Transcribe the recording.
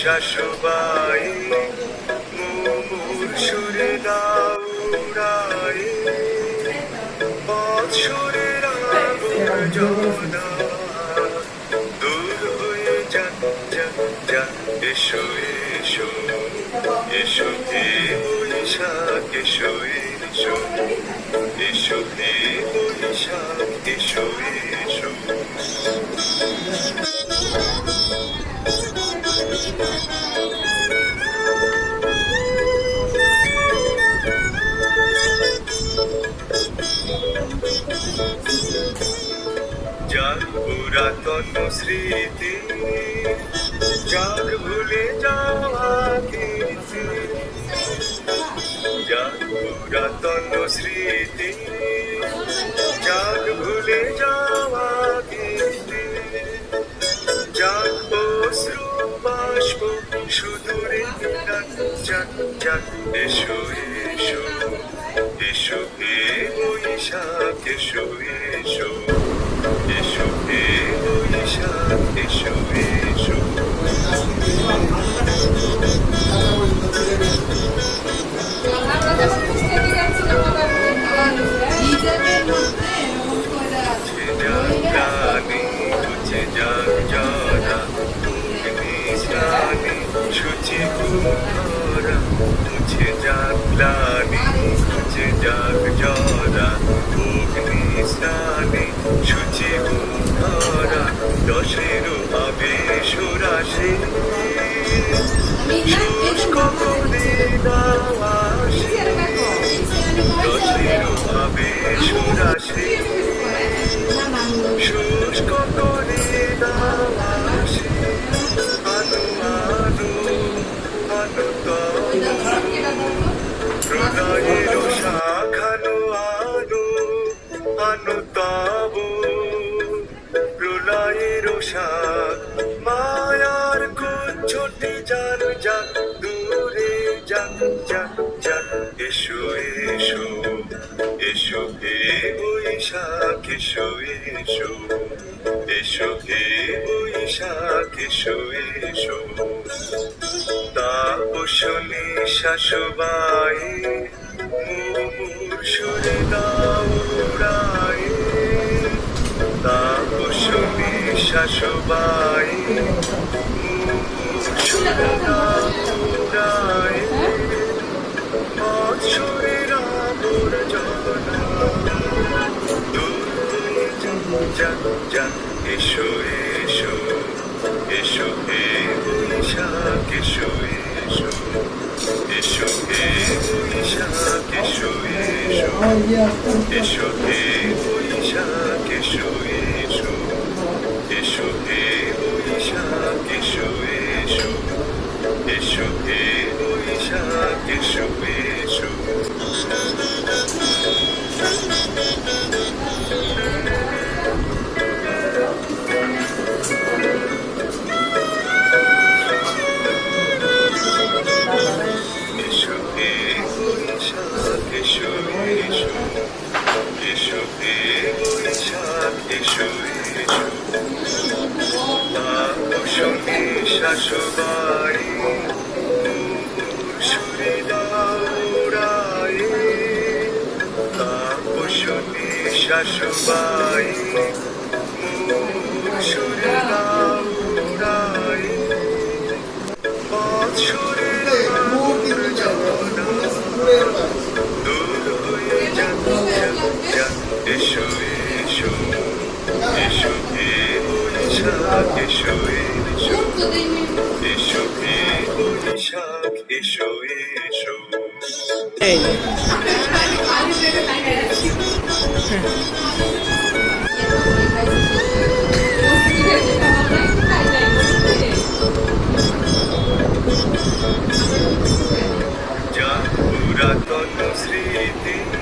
শাশুবাই মুমুর সুরে দাউড়াই বৎসরের আবর্জনা দূর হয়ে যান যান যান, এসো এসো এসো হে বৈশাখ এসো এসো এসো হে পুরাতন স্মৃতি যার ভুলে যাওয়া কীর্তি। যার পুরাতন স্মৃতি। ভুলে যাওয়া কীর্তি। যার অশ্রু সুদূরে যাক যাক এসো এসো। এসো হে বৈশাখ, এসো এসো। কুমারা যাক গ্লানি বুঝে যাক যারা নিশানি সূচি কুমারা দশের আবেশ রাশি শুষ্ক করে দাওয়াশি দশের আবেশ রাশি শুষ্ক করে দাওয়াশি তবু প্রলয়ের শাখ মায়ার কুচ্ছটি যার যাক দূরে যাক যাক যাক এসো এসো এসো হে বৈশাখ এসো শাশুবাই তাপসনী শাশুবাই মুমুর সুরে দাউড়াই বৎসরের আবর্জনা দূর হয়ে যাক যাক যাক এসো এসো এসো, হে বৈশাখ, এসো এসো এসো, হে বৈশাখ, এসো এসো এসো, হে বৈশাখ, এসো এসো। তাপসনী শাশুবাই সুরে দাউড়াই তাপসনী শাশুবাই। সুরে দাউড়াই যা পুরাতন স্মৃতি